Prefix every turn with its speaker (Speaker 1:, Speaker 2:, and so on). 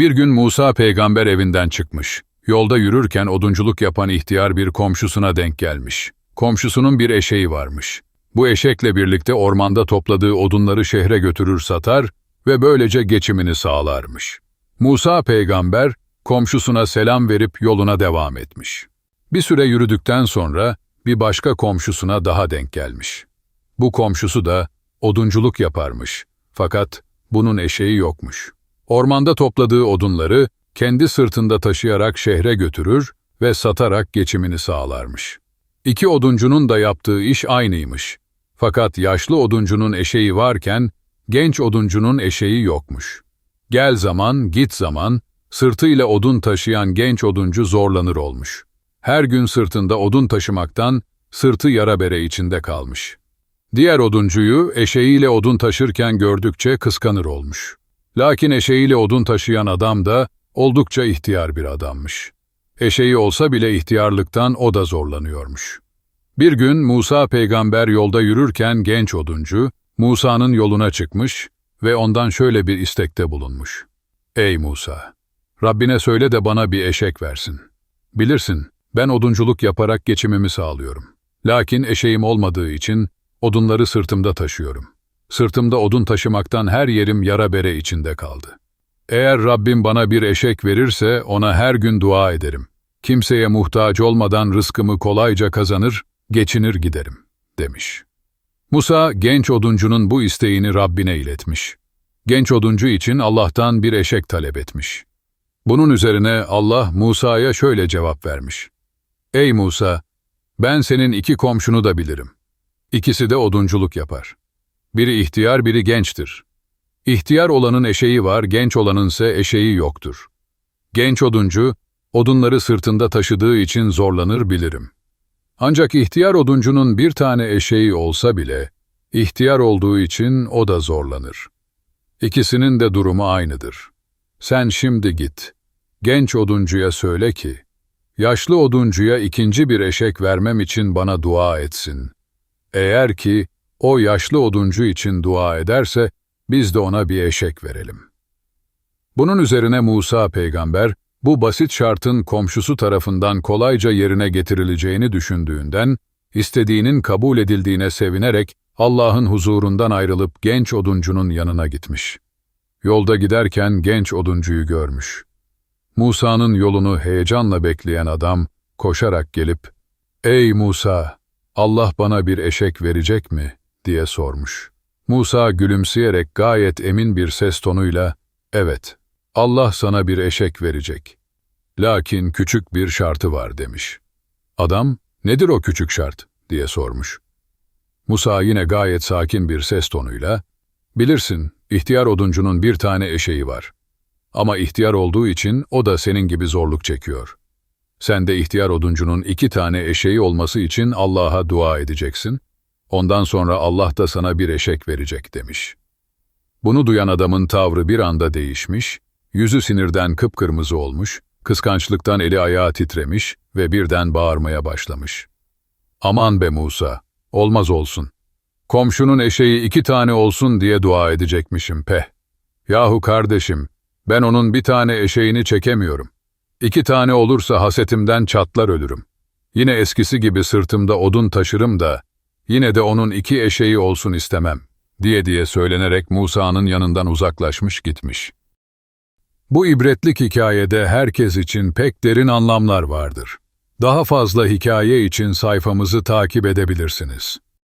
Speaker 1: Bir gün Musa peygamber evinden çıkmış. Yolda yürürken odunculuk yapan ihtiyar bir komşusuna denk gelmiş. Komşusunun bir eşeği varmış. Bu eşekle birlikte ormanda topladığı odunları şehre götürür satar ve böylece geçimini sağlarmış. Musa peygamber komşusuna selam verip yoluna devam etmiş. Bir süre yürüdükten sonra bir başka komşusuna daha denk gelmiş. Bu komşusu da odunculuk yaparmış. Fakat bunun eşeği yokmuş. Ormanda topladığı odunları kendi sırtında taşıyarak şehre götürür ve satarak geçimini sağlarmış. İki oduncunun da yaptığı iş aynıymış. Fakat yaşlı oduncunun eşeği varken genç oduncunun eşeği yokmuş. Gel zaman, git zaman, sırtıyla odun taşıyan genç oduncu zorlanır olmuş. Her gün sırtında odun taşımaktan sırtı yara bere içinde kalmış. Diğer oduncuyu eşeğiyle odun taşırken gördükçe kıskanır olmuş. Lakin eşeğiyle odun taşıyan adam da oldukça ihtiyar bir adammış. Eşeği olsa bile ihtiyarlıktan o da zorlanıyormuş. Bir gün Musa peygamber yolda yürürken genç oduncu, Musa'nın yoluna çıkmış ve ondan şöyle bir istekte bulunmuş. Ey Musa! Rabbine söyle de bana bir eşek versin. Bilirsin, ben odunculuk yaparak geçimimi sağlıyorum. Lakin eşeğim olmadığı için odunları sırtımda taşıyorum. Sırtımda odun taşımaktan her yerim yara bere içinde kaldı. Eğer Rabbim bana bir eşek verirse ona her gün dua ederim. Kimseye muhtaç olmadan rızkımı kolayca kazanır, geçinir giderim, demiş. Musa, genç oduncunun bu isteğini Rabbine iletmiş. Genç oduncu için Allah'tan bir eşek talep etmiş. Bunun üzerine Allah Musa'ya şöyle cevap vermiş. Ey Musa, ben senin iki komşunu da bilirim. İkisi de odunculuk yapar. Biri ihtiyar, biri gençtir. İhtiyar olanın eşeği var, genç olanın ise eşeği yoktur. Genç oduncu, odunları sırtında taşıdığı için zorlanır bilirim. Ancak ihtiyar oduncunun bir tane eşeği olsa bile, ihtiyar olduğu için o da zorlanır. İkisinin de durumu aynıdır. Sen şimdi git, genç oduncuya söyle ki, yaşlı oduncuya ikinci bir eşek vermem için bana dua etsin. Eğer ki o yaşlı oduncu için dua ederse, biz de ona bir eşek verelim. Bunun üzerine Musa peygamber, bu basit şartın komşusu tarafından kolayca yerine getirileceğini düşündüğünden, istediğinin kabul edildiğine sevinerek Allah'ın huzurundan ayrılıp genç oduncunun yanına gitmiş. Yolda giderken genç oduncuyu görmüş. Musa'nın yolunu heyecanla bekleyen adam koşarak gelip, ''Ey Musa, Allah bana bir eşek verecek mi?'' Diye sormuş. Musa gülümseyerek gayet emin bir ses tonuyla, ''Evet, Allah sana bir eşek verecek. Lakin küçük bir şartı var.'' demiş. Adam, ''Nedir o küçük şart?'' diye sormuş. Musa yine gayet sakin bir ses tonuyla, ''Bilirsin, ihtiyar oduncunun bir tane eşeği var. Ama ihtiyar olduğu için o da senin gibi zorluk çekiyor. Sen de ihtiyar oduncunun iki tane eşeği olması için Allah'a dua edeceksin. Ondan sonra Allah da sana bir eşek verecek demiş. Bunu duyan adamın tavrı bir anda değişmiş, yüzü sinirden kıpkırmızı olmuş, kıskançlıktan eli ayağı titremiş ve birden bağırmaya başlamış. Aman be Musa, olmaz olsun. Komşunun eşeği iki tane olsun diye dua edecekmişim peh. Yahu kardeşim, ben onun bir tane eşeğini çekemiyorum. İki tane olursa hasetimden çatlar ölürüm. Yine eskisi gibi sırtımda odun taşırım da, yine de onun iki eşeği olsun istemem, diye diye söylenerek Musa'nın yanından uzaklaşmış gitmiş. Bu ibretlik hikayede herkes için pek derin anlamlar vardır. Daha fazla hikaye için sayfamızı takip edebilirsiniz.